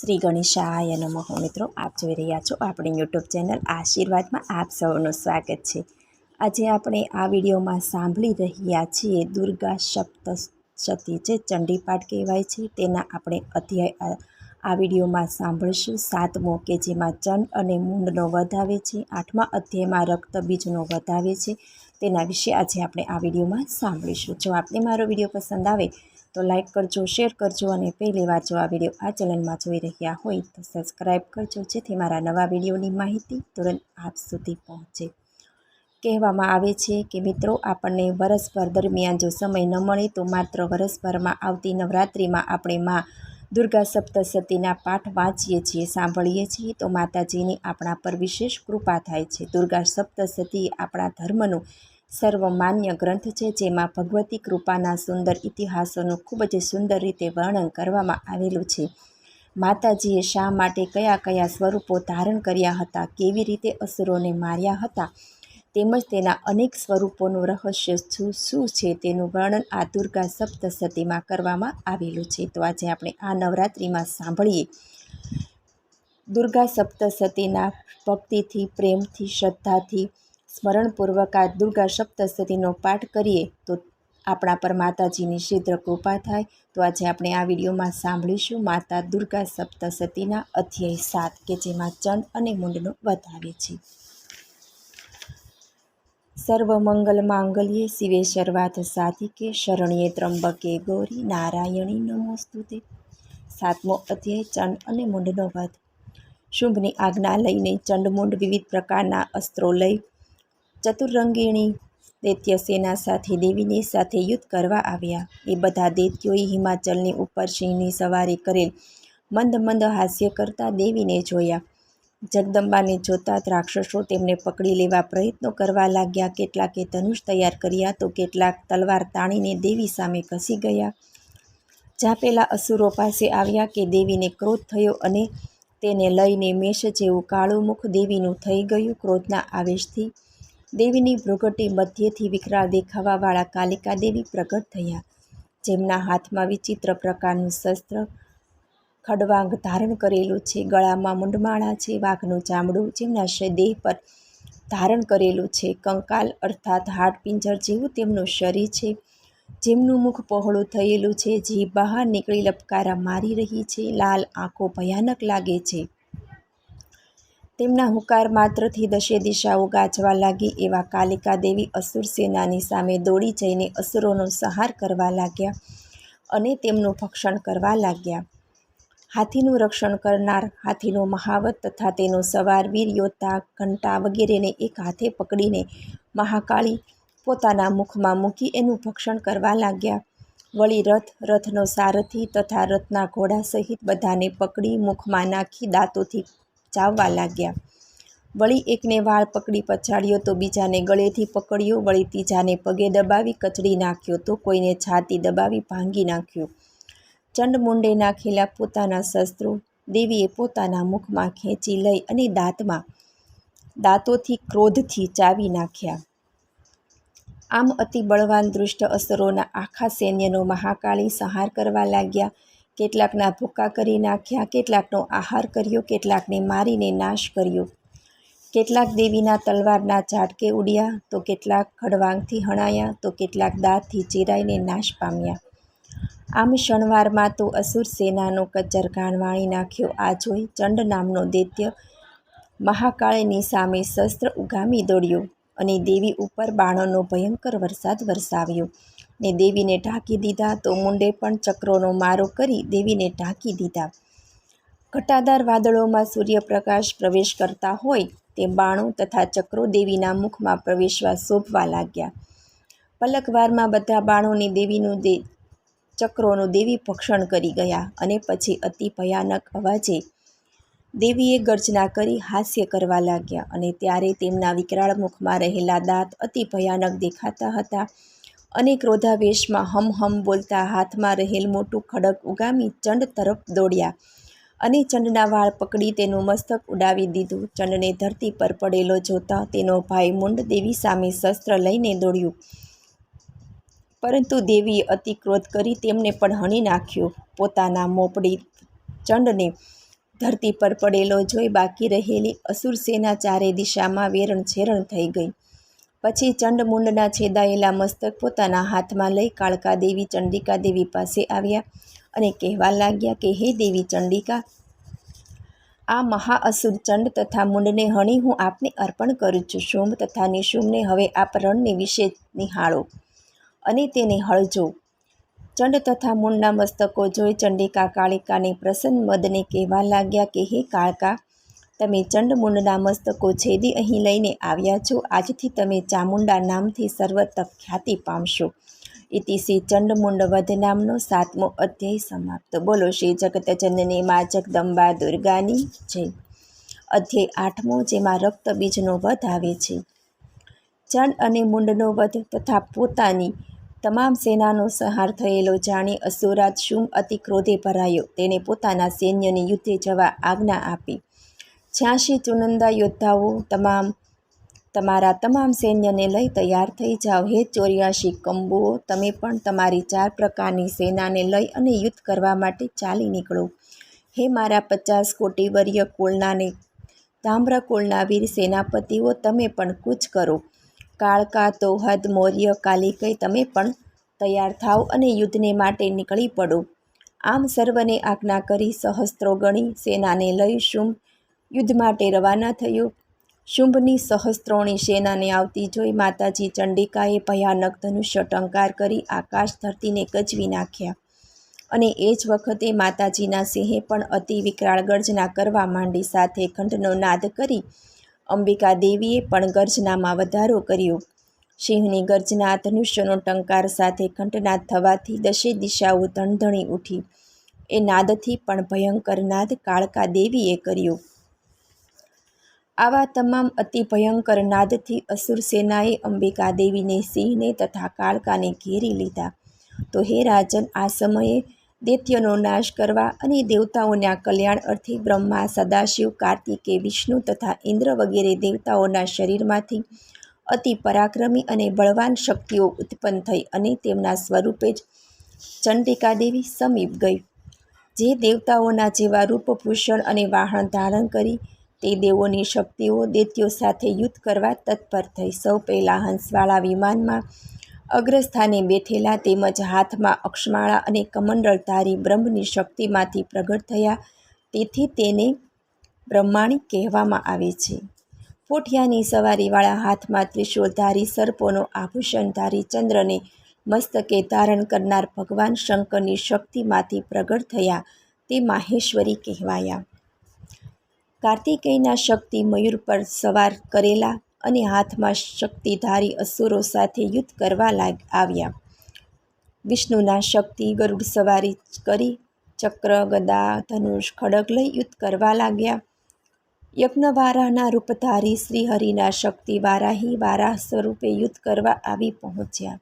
શ્રી ગણેશાય નમઃ. મિત્રો, આપ જોઈ રહ્યા છો આપણી યુટ્યુબ ચેનલ આશીર્વાદમાં આપ સૌનું સ્વાગત છે. આજે આપણે આ વિડીયોમાં સાંભળી રહ્યા છીએ દુર્ગા સપ્ત સતી જે ચંડીપાઠ કહેવાય છે. તેના આપણે અધ્યાય, આ- વિડીયોમાં સાંભળીશું સાતમો કે જેમાં ચંડ અને મૂંડનો વધાવે છે. આઠમા અધ્યાયમાં રક્તબીજનો વધાવે છે. તેના વિશે આજે આપણે આ વિડીયોમાં સાંભળીશું. જો આપને મારો વીડિયો પસંદ આવે તો લાઇક કરજો, શેર કરજો અને પહેલી વાર જો આ વીડિયો આ ચેનલમાં જોઈ રહ્યા હોય તો સબસ્ક્રાઈબ કરજો, જેથી મારા નવા વિડીયોની માહિતી તુરંત આપ સુધી પહોંચે. કહેવામાં આવે છે કે મિત્રો, આપણને વરસભર દરમિયાન જો સમય ન મળે તો માત્ર વરસભરમાં આવતી નવરાત્રિમાં આપણે માં દુર્ગા સપ્તસતીના પાઠ વાંચીએ છીએ, સાંભળીએ છીએ. તો માતાજીની આપણા પર વિશેષ કૃપા થાય છે. દુર્ગા સપ્તસતી આપણા ધર્મનું સર્વમાન્ય ગ્રંથ છે, જેમાં ભગવતી કૃપાના સુંદર ઇતિહાસોનું ખૂબ જ સુંદર રીતે વર્ણન કરવામાં આવેલું છે. માતાજીએ શા માટે કયા કયા સ્વરૂપો ધારણ કર્યા હતા, કેવી રીતે અસુરોને માર્યા હતા, તેમજ તેના અનેક સ્વરૂપોનું રહસ્ય શું શું છે તેનું વર્ણન આ દુર્ગા સપ્તસતીમાં કરવામાં આવેલું છે. તો આજે આપણે આ નવરાત્રિમાં સાંભળીએ. દુર્ગા સપ્તસતીના ભક્તિથી, પ્રેમથી, શ્રદ્ધાથી સ્મરણપૂર્વક આ દુર્ગા સપ્તશતીનો પાઠ કરીએ, તો આપણા પર માતાજીની શીઘ્ર કૃપા થાય. તો આજે આપણે આ વિડીયોમાં સાંભળીશું માતા દુર્ગા સપ્તસતીના અધ્યાય સાત, કે જેમાં ચંડ અને મુંડનો વધ આવે છે. સર્વમંગલ માંગલ્યે શિવે શર્વાથ સાધિકે, શરણ્યે ત્રંબકે ગૌરી નારાયણી નમોસ્તુતે. સાતમો અધ્યાય ચંડ અને મુંડનો વધ. શુંભની આજ્ઞા લઈને ચંડમુંડ વિવિધ પ્રકારના અસ્ત્રો લઈ ચતુરંગીણી દૈત્ય સેના સાથે દેવીની સાથે યુદ્ધ કરવા આવ્યા. એ બધા દૈત્યોએ હિમાચલની ઉપર સિંહની સવારી કરેલ મંદ મંદ હાસ્ય કરતા દેવીને જોયા. જગદંબાને જોતા રાક્ષસો તેમને પકડી લેવા પ્રયત્નો કરવા લાગ્યા. કેટલાકે ધનુષ તૈયાર કર્યા તો કેટલાક તલવાર તાણીને દેવી સામે ઘસી ગયા. જ્યાં પેલા અસુરો પાસે આવ્યા કે દેવીને ક્રોધ થયો અને તેને લઈને મેષ જેવું કાળું મુખ દેવીનું થઈ ગયું ક્રોધના આવેશથી દેવીની ભ્રુગટી મધ્યેથી વિકરાળ દેખાવાવાળા કાલિકા દેવી પ્રગટ થયા. જેમના હાથમાં વિચિત્ર પ્રકારનું શસ્ત્ર, ખડવાંગ ધારણ કરેલું છે, ગળામાં મુંડમાળા છે, વાઘનું ચામડું, જેમના દેહ પર ધારણ કરેલું છે, કંકાલ અર્થાત હાડપિંજર જેવું તેમનું શરીર છે. જેમનું મુખ પહોળું થયેલું છે જીભ બહાર નીકળી લપકારા મારી રહી છે, લાલ આંખો ભયાનક લાગે છે. તેમના હુંકાર માત્રથી દશે દિશાઓ ગાજવા લાગી એવા કાલિકા દેવી અસુર સેનાની સામે દોડી જઈને અસુરોનો સંહાર કરવા લાગ્યા અને તેમનું ભક્ષણ કરવા લાગ્યા. હાથીનું રક્ષણ કરનાર હાથીનો મહાવત તથા તેનો સવાર વીર યોદ્ધા ઘંટા વગેરેને એક હાથે પકડીને મહાકાળી પોતાના મુખમાં મૂકી એનું ભક્ષણ કરવા લાગ્યા. વળી રથ, રથનો સારથી તથા રથના ઘોડા સહિત બધાને પકડી મુખમાં નાખી દાંતોથી ચાવવા લાગ્યા. વળી એકને વાળ પકડી પછાડ્યો તો બીજાને ગળેથી પકડ્યો. વળી ત્રીજાને પગે દબાવી કચડી નાખ્યો તો કોઈને છાતી દબાવી ભાંગી નાખ્યો. ચંડમુંડે નાખેલા પોતાના શસ્ત્રો દેવીએ પોતાના મુખમાં ખેંચી લઈ અને દાંતમાં, દાંતોથી ક્રોધથી ચાવી નાખ્યા. આમ અતિ બળવાન દૃષ્ટ અસરોના આખા સૈન્યનો મહાકાળી સંહાર કરવા લાગ્યા. કેટલાકના ભૂકા કરી નાખ્યા, કેટલાકનો આહાર કર્યો, કેટલાકને મારીને નાશ કર્યો. કેટલાક દેવીના તલવારના ઝાટકે ઉડ્યા, તો કેટલાક ખડવાંગથી હણાયા, તો કેટલાક દાંતથી ચીરાઈને નાશ પામ્યા. આમ શણવારમાં તો અસુર સેનાનો કચ્છર વાળી નાખ્યો. આ જોઈ ચંડ નામનો દૈત્ય મહાકાળની સામે શસ્ત્ર ઉગામી દોડ્યો અને દેવી ઉપર બાણોનો ભયંકર વરસાદ વરસાવ્યો. ને દેવીને ઢાંકી દીધા તો મુંડે પણ ચક્રોનો મારો કરી દેવીને ઢાંકી દીધા. ઘટાદાર વાદળોમાં સૂર્યપ્રકાશ પ્રવેશ કરતા હોય તે બાણો તથા ચક્રો દેવીના મુખમાં પ્રવેશવા શોભવા લાગ્યા. પલકવારમાં બધા બાણોને દેવીનું દે, ચક્રોનું દેવી ભક્ષણ કરી ગયા અને પછી અતિ ભયાનક અવાજે દેવીએ ગર્જના કરી હાસ્ય કરવા લાગ્યા અને ત્યારે તેમના વિકરાળ મુખમાં રહેલા દાંત અતિ ભયાનક દેખાતા હતા. અને ક્રોધાવેશમાં હમ હમ બોલતા હાથમાં રહેલ મોટું ખડક ઉગામી ચંડ તરફ દોડ્યા. અને ચંડના વાળ પકડી તેનું મસ્તક ઉડાવી દીધું. ચંડને ધરતી પર પડેલો જોતા તેનો ભાઈ મુંડ દેવી સામે શસ્ત્ર લઈને દોડ્યું. પરંતુ દેવીએ અતિ ક્રોધ કરી તેમને પણ હણી નાખ્યો. પોતાના મોપડી ચંડને ધરતી પર પડેલો જોઈ બાકી રહેલી અસુર સેના ચારે દિશામાં વેરણ છેરણ થઈ ગઈ. પછી ચંડમુંડના છેદાયેલા મસ્તક પોતાના હાથમાં લઈ કાળકા દેવી ચંડિકા દેવી પાસે આવ્યા અને કહેવા લાગ્યા કે, હે દેવી ચંડિકા, આ મહાઅસુર ચંડ તથા મુંડને હણી હું આપને અર્પણ કરું છું. શુંભ તથા નિશુંભને હવે આપ રણને વિશે નિહાળો અને તેને હળજો. ચંડ તથા મુંડના મસ્તકો જોઈ ચંડિકા કાળિકાને પ્રસન્ન મદને કહેવા લાગ્યા કે, હે કાળકા તમે ચંડમુંડના મસ્તકો છેદી અહીં લઈને આવ્યા છો. આજથી તમે ચામુંડા નામથી સર્વત્ર ખ્યાતિ પામશો. ઇતિ શ્રી ચંડમુંડ વધ નામનો સાતમો અધ્યાય સમાપ્ત. બોલો શ્રી જગતજનની મા જગદંબા દુર્ગાની જય. અધ્યાય આઠમો, જેમાં રક્તબીજનો વધ આવે છે. ચંડ અને મુંડનો વધ તથા પોતાની તમામ સેનાનો સંહાર થયેલો જાણી અસુરાજ શુમ અતિ ક્રોધે ભરાયો. તેણે પોતાના સૈન્યને યુદ્ધે જવા આજ્ઞા આપી. છ્યાસી ચુનંદા યોદ્ધાઓ તમામ, તમારા તમામ સૈન્યને લઈ તૈયાર થઈ જાઓ. હે ચોર્યાસી કંબુઓ, તમે પણ તમારી ચાર પ્રકારની સેનાને લઈ અને યુદ્ધ કરવા માટે ચાલી નીકળો. હે મારા પચાસ કોટી વર્ય કુળનાને, તામ્ર કુળના વીર સેનાપતિઓ, તમે પણ કૂચ કરો. કાળકા, તોહદ, મૌર્ય કાલિકઈ તમે પણ તૈયાર થાવ અને યુદ્ધને માટે નીકળી પડો. આમ સર્વને આજ્ઞા કરી સહસ્ત્રો ગણી સેનાને લઈ શુંભ યુદ્ધ માટે રવાના થયું. શુંભની સહસ્ત્રોણી સેનાને આવતી જોઈ માતાજી ચંડિકાએ ભયાનક ધનુષ્ય ટંકાર કરી આકાશ ધરતીને ગજવી નાખ્યા. અને એ જ વખતે માતાજીના સિંહે પણ અતિ વિકરાળ ગર્જના કરવા માંડી સાથે ઘંટનો નાદ કરી અંબિકા દેવીએ પણ ગર્જનામાં વધારો કર્યો. સિંહની ગર્જના ધનુષ્યનો ટંકાર સાથે ઘંટનાદ થવાથી દશે દિશાઓ ધણધણી ઉઠી. એ નાદથી પણ ભયંકર નાદ કાળકા દેવીએ કર્યો. આવા તમામ અતિ ભયંકર નાદથી અસુર સેનાએ અંબિકા દેવીને સિંહને તથા કાળકાને ઘેરી લીધા. તો હે રાજન, આ સમયે દૈત્યનો નાશ કરવા અને દેવતાઓના કલ્યાણ અર્થે બ્રહ્મા, સદાશિવ, કાર્તિકે, વિષ્ણુ તથા ઇન્દ્ર વગેરે દેવતાઓના શરીરમાંથી અતિ પરાક્રમી અને બળવાન શક્તિઓ ઉત્પન્ન થઈ અને તેમના સ્વરૂપે જ ચંડિકા દેવી સમીપ ગઈ. જે દેવતાઓના જેવા રૂપભૂષણ અને વાહન ધારણ કરી તે દેવોની શક્તિઓ દૈત્યો સાથે યુદ્ધ કરવા તત્પર થઈ. સૌ પહેલાં હંસવાળા વિમાનમાં અગ્રસ્થાને બેઠેલા તેમજ હાથમાં અક્ષમાળા અને કમંડળધારી બ્રહ્મની શક્તિમાંથી પ્રગટ થયા. તેથી તેને બ્રહ્માણી કહેવામાં આવે છે. પોઠિયાની સવારીવાળા હાથમાં ત્રિશૂળધારી સર્પોનો આભૂષણધારી ચંદ્રને મસ્તકે ધારણ કરનાર ભગવાન શંકરની શક્તિમાંથી પ્રગટ થયા તે માહેશ્વરી કહેવાયા. કાર્તિકેયના શક્તિ મયુર પર સવાર કરેલા અને હાથમાં શક્તિધારી અસુરો સાથે યુદ્ધ કરવા લાગ, આવ્યા. વિષ્ણુના શક્તિ ગરુડ સવારી કરી ચક્ર, ગદા, ધનુષ, ખડગ લઈ યુદ્ધ કરવા લાગ્યા. યજ્ઞવારાહના રૂપધારી શ્રીહરિના શક્તિ વારાહી વારાહ સ્વરૂપે યુદ્ધ કરવા આવી પહોંચ્યા.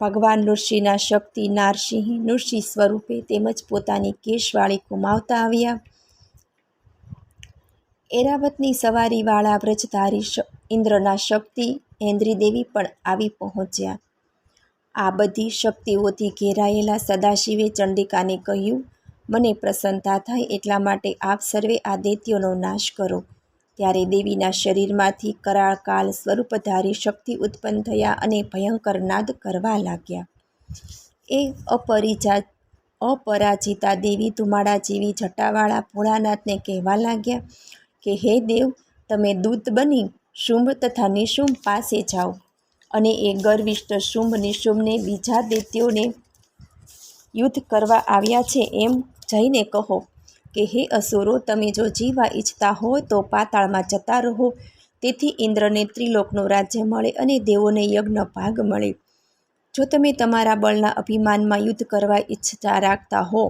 ભગવાન નૃષિના શક્તિ નારસિંહ નૃષિ સ્વરૂપે તેમજ પોતાની કેશવાળી ગુમાવતા આવ્યા. એરાવતની સવારીવાળા વ્રજધારી ઇન્દ્રના શક્તિ હેન્દ્રીદેવી પણ આવી પહોંચ્યા. આ બધી શક્તિઓથી ઘેરાયેલા સદાશિવે ચંડિકાને કહ્યું, મને પ્રસન્નતા થાય એટલા માટે આપ સર્વે આ દૈત્યોનો નાશ કરો. ત્યારે દેવીના શરીરમાંથી કરાળકાલ સ્વરૂપધારી શક્તિ ઉત્પન્ન થયા અને ભયંકર નાદ કરવા લાગ્યા. એ અપરિજા અપરાજિતા દેવી ધુમાડા જેવી જટાવાળા ભોળાનાથને કહેવા લાગ્યા કે હે દેવ, તમે દૂત બની શુંભ તથા નિશુંભ પાસે જાઓ અને એ ગર્વિષ્ઠ શુંભ નિશુંભને બીજા દૈત્યોને યુદ્ધ કરવા આવ્યા છે એમ જઈને કહો કે હે અસુરો, તમે જો જીવા ઈચ્છતા હો તો પાતાળમાં જતા રહો. તેથી ઇન્દ્રને ત્રિલોકનું રાજ્ય મળે અને દેવોને યજ્ઞ ભાગ મળે. જો તમે તમારા બળના અભિમાનમાં યુદ્ધ કરવા ઈચ્છતા રાખતા હો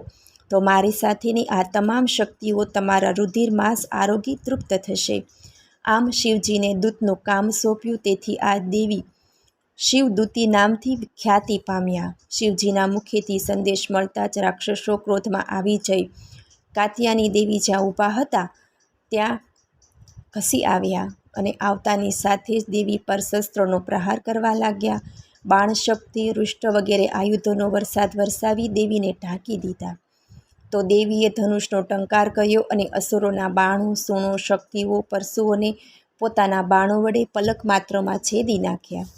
તો મારી સાથેની આ તમામ શક્તિઓ તમારા રુધિર માંસ આરોગી તૃપ્ત થશે. આમ શિવજીને દૂતનું કામ સોંપ્યું તેથી આ દેવી શિવદૂતી નામથી ખ્યાતિ પામ્યા. શિવજીના મુખેથી સંદેશ મળતા જ રાક્ષસો ક્રોધમાં આવી જઈ. કાત્યાની દેવી જ્યાં ઊભા હતા, ત્યાં ઘસી આવ્યા અને આવતાની સાથે જ દેવી પર શસ્ત્રોનો પ્રહાર કરવા લાગ્યા. બાણશક્તિ, રુષ્ટ વગેરે આયુધોનો વરસાદ વરસાવી દેવીને ઢાંકી દીધા. તો દેવીએ ધનુષનો ટંકાર કર્યો અને અસુરોના બાણો, સૂણો, શક્તિઓ પરશુઓને પોતાના બાણો વડે પલક માત્રમાં છેદી નાખ્યા.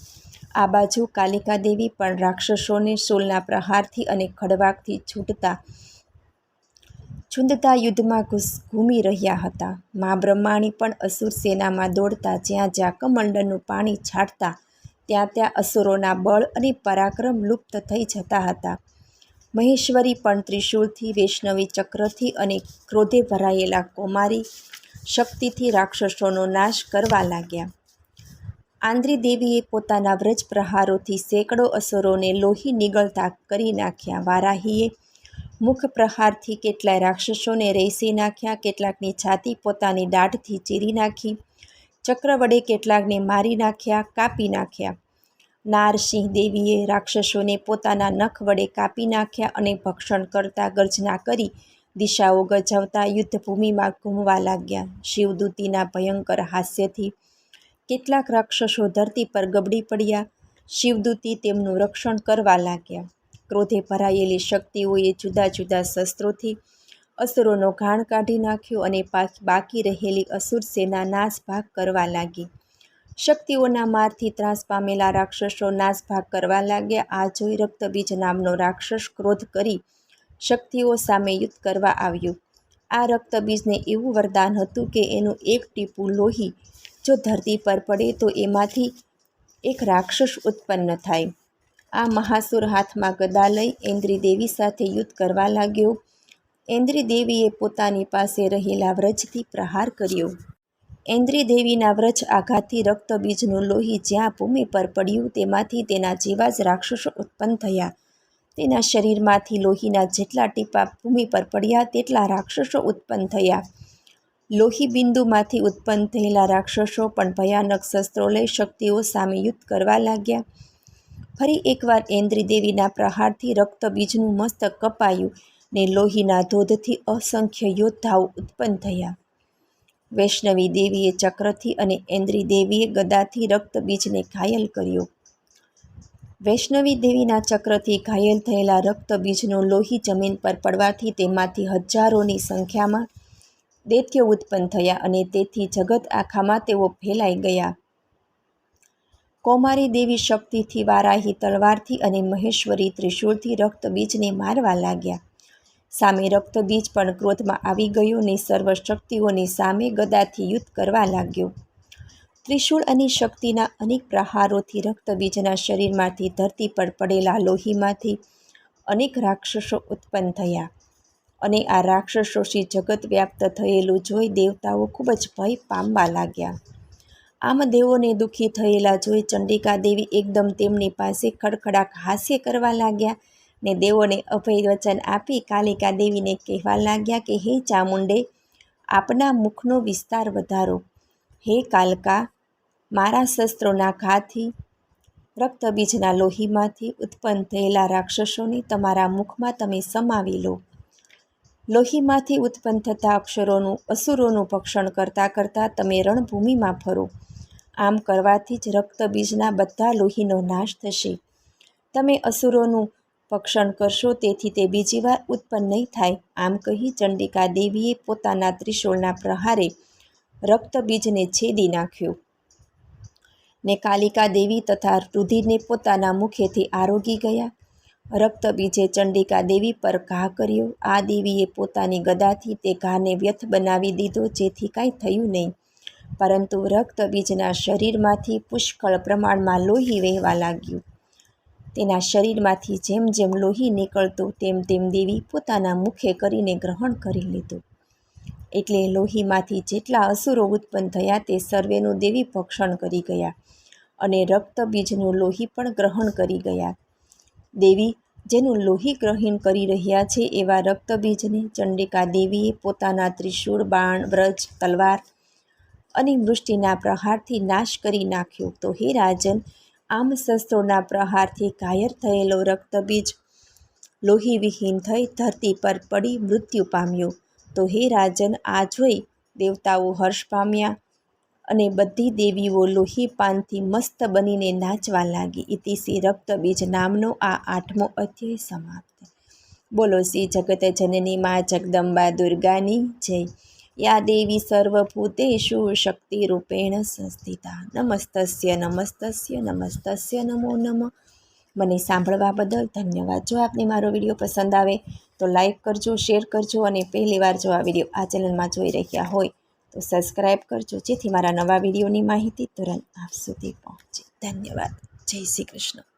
આ બાજુ કાલિકા દેવી પણ રાક્ષસોને શૂલના પ્રહારથી અને ખડવાકથી છૂટતા છૂંદતા યુદ્ધમાં ઘૂસ ઘૂમી રહ્યા હતા. મા બ્રહ્માણી પણ અસુર સેનામાં દોડતા જ્યાં જ્યાં કમંડળનું પાણી છાંટતા, ત્યાં ત્યાં અસુરોના બળ અને પરાક્રમ લુપ્ત થઈ જતા હતા. મહેશ્વરી પણ ત્રિશૂળથી, વૈષ્ણવી ચક્રથી અને ક્રોધે ભરાયેલા કૌમારી શક્તિથી રાક્ષસોનો નાશ કરવા લાગ્યા. આંદ્રી દેવીએ પોતાના વ્રજ પ્રહારોથી સેંકડો અસુરોને લોહી નીગળતા કરી નાખ્યા. વારાહીએ મુખ પ્રહારથી કેટલાય રાક્ષસોને રેસી નાખ્યા, કેટલાકની છાતી પોતાની દાઢથી ચીરી નાખી, ચક્ર વડે કેટલાકને મારી નાખ્યા, કાપી નાખ્યા. નારસિંહ દેવીએ રાક્ષસોને પોતાના નખ વડે કાપી નાખ્યા અને ભક્ષણ કરતા ગર્જના કરી દિશાઓ ગજવતા યુદ્ધભૂમિમાં ઘૂમવા લાગ્યા. શિવદૂતીના ભયંકર હાસ્યથી કેટલાક રાક્ષસો ધરતી પર ગબડી પડ્યા. શિવદૂતી તેમનું રક્ષણ કરવા લાગ્યા. ક્રોધે ભરાયેલી શક્તિઓએ જુદા જુદા શસ્ત્રોથી અસુરોનો ઘાણ કાઢી નાખ્યો અને બાકી રહેલી અસુર સેના નાસભાગ કરવા લાગી. શક્તિઓના મારથી ત્રાસ પામેલા રાક્ષસો નાસભાગ કરવા લાગ્યા. આ જોઈ રક્તબીજ નામનો રાક્ષસ ક્રોધ કરી શક્તિઓ સામે યુદ્ધ કરવા આવ્યું. આ રક્તબીજને એવું વરદાન હતું કે એનું એક ટીપું લોહી જો ધરતી પર પડે તો એમાંથી એક રાક્ષસ ઉત્પન્ન થાય. આ મહાસુર હાથમાં ગદા લઈ ઇન્દ્રી દેવી સાથે યુદ્ધ કરવા લાગ્યો. ઇન્દ્રી દેવીએ પોતાની પાસે રહેલા વ્રજથી પ્રહાર કર્યો. ઇન્દ્રી દેવીના વ્રજ આઘાતથી રક્તબીજનું લોહી જ્યાં ભૂમિ પર પડ્યું તેમાંથી તેના જેવા જ રાક્ષસો ઉત્પન્ન થયા. તેના શરીરમાંથી લોહીના જેટલા ટીપા ભૂમિ પર પડ્યા તેટલા રાક્ષસો ઉત્પન્ન થયા. લોહી બિંદુમાંથી ઉત્પન્ન થયેલા રાક્ષસો પણ ભયાનક શસ્ત્રો લઈ શક્તિઓ સામે યુદ્ધ કરવા લાગ્યા. ફરી એકવાર ઇન્દ્રી દેવીના પ્રહારથી રક્તબીજનું મસ્તક કપાયું ને લોહીના ધોધથી અસંખ્ય યોદ્ધાઓ ઉત્પન્ન થયા. વૈષ્ણવી દેવીએ ચક્રથી અને ઇન્દ્રી દેવીએ ગદાથી રક્તબીજને ઘાયલ કર્યો. વૈષ્ણવી દેવીના ચક્રથી ઘાયલ થયેલા રક્તબીજનો લોહી જમીન પર પડવાથી તેમાંથી હજારોની સંખ્યામાં દૈત્યો ઉત્પન્ન થયા અને તેથી જગત આખામાં તેઓ ફેલાઈ ગયા. કૌમારી દેવી શક્તિથી વારાહી તલવારથી અને મહેશ્વરી ત્રિશૂળથી રક્તબીજને મારવા લાગ્યા. સામે રક્તબીજ પણ ક્રોધમાં આવી ગયો ને સર્વ શક્તિઓની સામે ગદાથી યુદ્ધ કરવા લાગ્યો. ત્રિશૂળ અને શક્તિના અનેક પ્રહારોથી રક્તબીજના શરીરમાંથી ધરતી પર પડેલા લોહીમાંથી અનેક રાક્ષસો ઉત્પન્ન થયા અને આ રાક્ષસોથી જગત વ્યાપ્ત થયેલું જોઈ દેવતાઓ ખૂબ જ ભય પામવા લાગ્યા. આમ દેવોને દુઃખી થયેલા જોઈ ચંડિકા દેવી એકદમ તેમની પાસે ખડખડાક હાસ્ય કરવા લાગ્યા ને દેવોને અભય વચન આપી કાલિકા દેવીને કહેવા લાગ્યા કે, હે ચામુંડે, આપના મુખનો વિસ્તાર વધારો. હે કાલકા, મારા શસ્ત્રોના ઘાથી રક્તબીજના લોહીમાંથી ઉત્પન્ન થયેલા રાક્ષસોને તમારા મુખમાં તમે સમાવી લો. લોહીમાંથી ઉત્પન્ન થતા અક્ષરોનું, અસુરોનું ભક્ષણ કરતાં કરતાં તમે રણભૂમિમાં ફરો. આમ કરવાથી જ રક્તબીજના બધા લોહીનો નાશ થશે. તમે અસુરોનું ભક્ષણ કરશો તેથી તે બીજી વાર ઉત્પન્ન નહીં થાય. આમ કહી ચંડિકા દેવીએ પોતાના ત્રિશૂળના પ્રહારે રક્તબીજને છેદી નાખ્યો. ને કાલિકા દેવી તથા રુધિરને પોતાના મુખેથી આરોગી ગયા. રક્તબીજે ચંડિકા દેવી પર ઘા કર્યો. આ દેવીએ પોતાની ગદાથી તે ઘાને વ્યથ બનાવી દીધો, જેથી કાંઈ થયું નહીં. પરંતુ રક્તબીજના શરીરમાંથી પુષ્કળ પ્રમાણમાં લોહી વહેવા લાગ્યું. તેના શરીરમાંથી જેમ જેમ લોહી નીકળતું, તેમ તેમ દેવી પોતાના મુખે કરીને ગ્રહણ કરી લીધું. એટલે લોહીમાંથી જેટલા અસુરો ઉત્પન્ન થયા તે સર્વેનું દેવી ભક્ષણ કરી ગયા અને રક્તબીજનું લોહી પણ ગ્રહણ કરી ગયા. દેવી, જેનું લોહી ગ્રહણ કરી રહ્યા છે એવા રક્તબીજને ચંડિકા દેવીએ પોતાના ત્રિશૂળ બાણ, વ્રજ, તલવાર અને વૃષ્ટિના પ્રહારથી નાશ કરી નાખ્યો. તો હે રાજન આમ શસ્ત્રોના પ્રહારથી ઘાયર થયેલો રક્તબીજ લોહીવિહીન થઈ ધરતી પર પડી મૃત્યુ પામ્યો. તો હે રાજન, આ જોઈ દેવતાઓ હર્ષ પામ્યા અને બધી દેવીઓ લોહીપાનથી મસ્ત બનીને નાચવા લાગી. ઇતિશ્રી રક્તબીજ નામનો આ આઠમો અધ્યાય સમાપ્ત. બોલો શ્રી જગત જનની મા જગદંબા દુર્ગાની જય. યા દેવી સર્વભૂતેષુ શક્તિરૂપેણ સંસ્થિતા નમસ્તસ્ય નમસ્તસ્ય નમસ્તસ્ય નમો નમઃ મને સાંભળવા બદલ ધન્યવાદ. જો આપને મારો વીડિયો પસંદ આવે, તો લાઈક કરજો, શેર કરજો અને પહેલીવાર જો આ વીડિયો આ ચેનલમાં જોઈ રહ્યા હોય, તો સબસ્ક્રાઈબ કરજો. જેથી મારા નવા વિડીયોની માહિતી તુરંત આપ સુધી પહોંચે. ધન્યવાદ. જય શ્રી કૃષ્ણ.